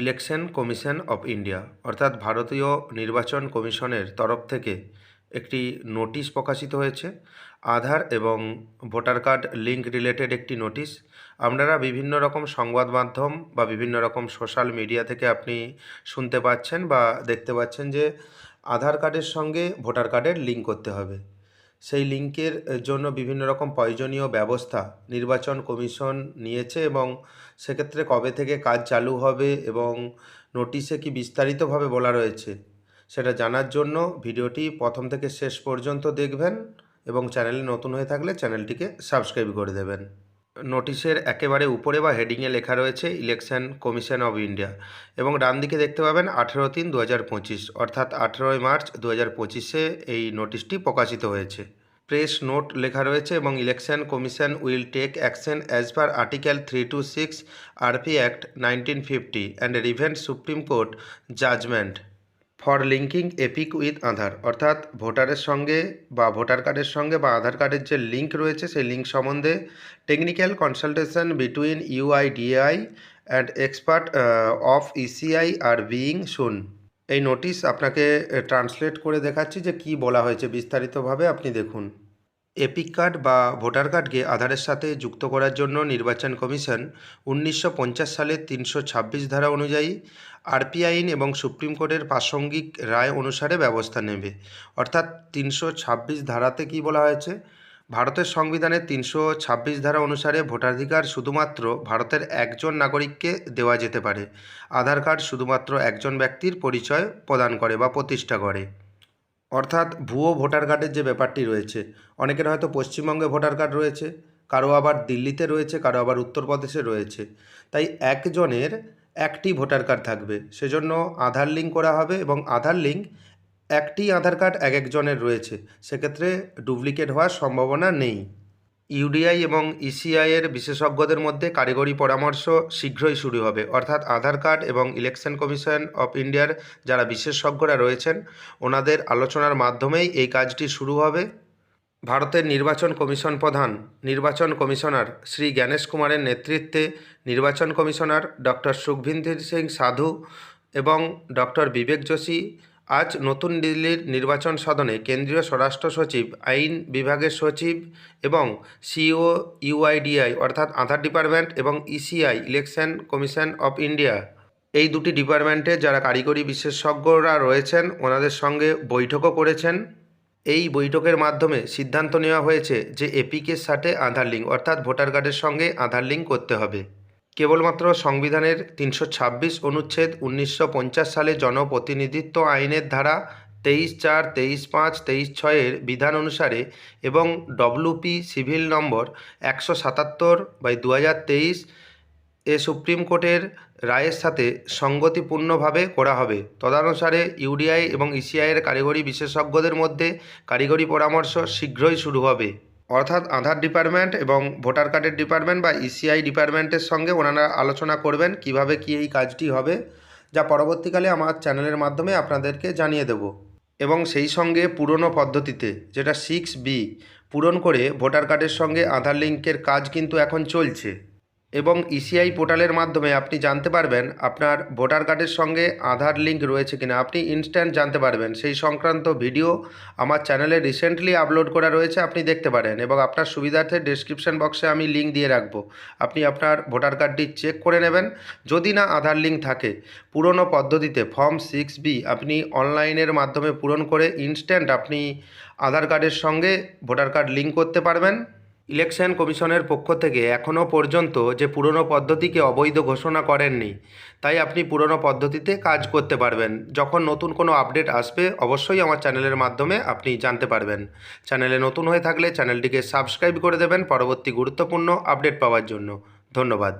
Election commission of India, অর্থাৎ ভারতীয় নির্বাচন কমিশনের তরফ থেকে একটি নোটিশ প্রকাশিত হয়েছে। আধার এবং ভোটার কার্ড লিঙ্ক রিলেটেড একটি নোটিশ। আপনারা বিভিন্ন রকম সংবাদ মাধ্যম বা বিভিন্ন রকম সোশ্যাল মিডিয়া থেকে আপনি শুনতে পাচ্ছেন বা দেখতে পাচ্ছেন যে আধার কার্ডের সঙ্গে ভোটার কার্ডের লিঙ্ক করতে হবে। সেই লিঙ্কের জন্য বিভিন্ন রকম প্রয়োজনীয় ব্যবস্থা নির্বাচন কমিশন নিয়েছে এবং সেক্ষেত্রে কবে থেকে কাজ চালু হবে এবং নোটিশে কি বিস্তারিতভাবে বলা রয়েছে সেটা জানার জন্য ভিডিওটি প্রথম থেকে শেষ পর্যন্ত দেখবেন এবং চ্যানেলে নতুন হয়ে থাকলে চ্যানেলটিকে সাবস্ক্রাইব করে দেবেন। নোটিশের একেবারে উপরে বা হেডিংয়ে লেখা রয়েছে ইলেকশন কমিশন অফ ইন্ডিয়া এবং ডান দিকে দেখতে পাবেন আঠেরো তিন দু অর্থাৎ আঠেরোই মার্চ দু পঁচিশে এই নোটিশটি প্রকাশিত হয়েছে। প্রেস নোট লেখা রয়েছে এবং election commission will take action as per article three two six, RP act nineteen fifty, and relevant Supreme Court judgment. For linking EPIC with Aadhaar অর্থাৎ ভোটারের সঙ্গে বা ভোটার কার্ডের সঙ্গে বা আধার কার্ডের যে লিঙ্ক রয়েছে, সেই লিঙ্ক সম্বন্ধে technical consultation between UIDAI and expert of ECI R being শুন এই নোটিশ আপনাকে ট্রান্সলেট করে দেখাচ্ছি যে কি বলা হয়েছে বিস্তারিতভাবে, আপনি দেখুন। এপিক কার্ড বা ভোটার কার্ডকে আধারের সাথে যুক্ত করার জন্য নির্বাচন কমিশন উনিশশো পঞ্চাশ সালের তিনশো ছাব্বিশ ধারা অনুযায়ী আরপি আইন এবং সুপ্রিম কোর্টের প্রাসঙ্গিক রায় অনুসারে ব্যবস্থা নেবে। অর্থাৎ তিনশো ছাব্বিশ ধারাতে কি বলা হয়েছে? ভারতের সংবিধানের তিনশো ছাব্বিশ ধারা অনুসারে ভোটাধিকার শুধুমাত্র ভারতের একজন নাগরিককে দেওয়া যেতে পারে। আধার কার্ড শুধুমাত্র একজন ব্যক্তির পরিচয় প্রদান করে বা প্রতিষ্ঠা করে। অর্থাৎ ভুয়ো ভোটার কার্ডের যে ব্যাপারটি রয়েছে, অনেকের হয়তো পশ্চিমবঙ্গে ভোটার কার্ড রয়েছে, কারও আবার দিল্লিতে রয়েছে, কারও আবার উত্তরপ্রদেশে রয়েছে। তাই একজনের একটি ভোটার কার্ড থাকবে, সেজন্য আধার লিঙ্ক করা হবে এবং আধার লিঙ্ক, একটি আধার কার্ড এক একজনের রয়েছে। সেক্ষেত্রে ডুপ্লিকেট হওয়ার সম্ভাবনা নেই। ইউডিআই এবং ইসিআই এর বিশেষজ্ঞদের মধ্যে কারিগরি পরামর্শ শীঘ্রই শুরু হবে। অর্থাৎ আধার কার্ড এবং ইলেকশন কমিশন অফ ইন্ডিয়ার যারা বিশেষজ্ঞরা রয়েছেন, ওনাদের আলোচনার মাধ্যমেই এই কাজটি শুরু হবে। ভারতের নির্বাচন কমিশন প্রধান, নির্বাচন কমিশনার শ্রী জ্ঞানেশ কুমারের নেতৃত্বে নির্বাচন কমিশনার ডক্টর সুখবিন্দর সিং সাধু এবং ডক্টর বিবেক যোশী আজ নতুন দিল্লির নির্বাচন সদনে কেন্দ্রীয় স্বরাষ্ট্র সচিব, আইন বিভাগের সচিব এবং সিও ইউআইডিআই অর্থাৎ আধার ডিপার্টমেন্ট এবং ECI, election commission of India. এই দুটি ডিপার্টমেন্টে যারা কারিগরি বিশেষজ্ঞরা রয়েছেন, ওনাদের সঙ্গে বৈঠকও করেছেন। এই বৈঠকের মাধ্যমে সিদ্ধান্ত নেওয়া হয়েছে যে এপিকের সাথে আধার লিঙ্ক অর্থাৎ ভোটার কার্ডের সঙ্গে আধার লিঙ্ক করতে হবে। কেবলমাত্র সংবিধানের তিনশো ছাব্বিশ অনুচ্ছেদ উনিশশো পঞ্চাশ সালে জনপ্রতিনিধিত্ব আইনের ধারা তেইশ চার, তেইশ পাঁচ, তেইশ ছয়ের বিধান অনুসারে এবং ডব্লুপি সিভিল নম্বর একশো সাতাত্তর বাই দু হাজার তেইশ এ সুপ্রিম কোর্টের রায়ের সাথে সঙ্গতিপূর্ণভাবে করা হবে। তদানুসারে ইউডিআই এবং ইসিআইয়ের কারিগরি বিশেষজ্ঞদের মধ্যে কারিগরি পরামর্শ শীঘ্রই শুরু হবে। অর্থাৎ আধার ডিপার্টমেন্ট এবং ভোটার কার্ডের ডিপার্টমেন্ট বা ইসিআই ডিপার্টমেন্টের সঙ্গে ওনারা আলোচনা করবেন, কীভাবে কি এই কাজটি হবে, যা পরবর্তীকালে আমার চ্যানেলের মাধ্যমে আপনাদেরকে জানিয়ে দেব। এবং সেই সঙ্গে পুরনো পদ্ধতিতে, যেটা সিক্স বি পূরণ করে ভোটার কার্ডের সঙ্গে আধার লিঙ্কের কাজ কিন্তু এখন চলছে। এবং ইসিআই পোর্টালের মাধ্যমে আপনি জানতে পারবেন আপনার ভোটার কার্ডের সঙ্গে আধার লিঙ্ক রয়েছে কিনা। আপনি ইনস্ট্যান্ট জানতে পারবেন। সেই সংক্রান্ত ভিডিও আমার চ্যানেলে রিসেন্টলি আপলোড করা রয়েছে, আপনি দেখতে পারেন এবং আপনার সুবিধার্থে ডেসক্রিপশন বক্সে আমি লিঙ্ক দিয়ে রাখব। আপনি আপনার ভোটার কার্ডটি চেক করে নেবেন। যদি না আধার লিঙ্ক থাকে, পুরনো পদ্ধতিতে ফর্ম সিক্স বি আপনি অনলাইনের মাধ্যমে পূরণ করে ইনস্ট্যান্ট আপনি আধার কার্ডের সঙ্গে ভোটার কার্ড লিঙ্ক করতে পারবেন। ইলেকশন কমিশনের পক্ষ থেকে এখনও পর্যন্ত যে পুরনো পদ্ধতিকে অবৈধ ঘোষণা করেননি, তাই আপনি পুরনো পদ্ধতিতে কাজ করতে পারবেন। যখন নতুন কোনো আপডেট আসবে, অবশ্যই আমার চ্যানেলের মাধ্যমে আপনি জানতে পারবেন। চ্যানেলে নতুন হয়ে থাকলে চ্যানেলটিকে সাবস্ক্রাইব করে দেবেন পরবর্তী গুরুত্বপূর্ণ আপডেট পাওয়ার জন্য। ধন্যবাদ।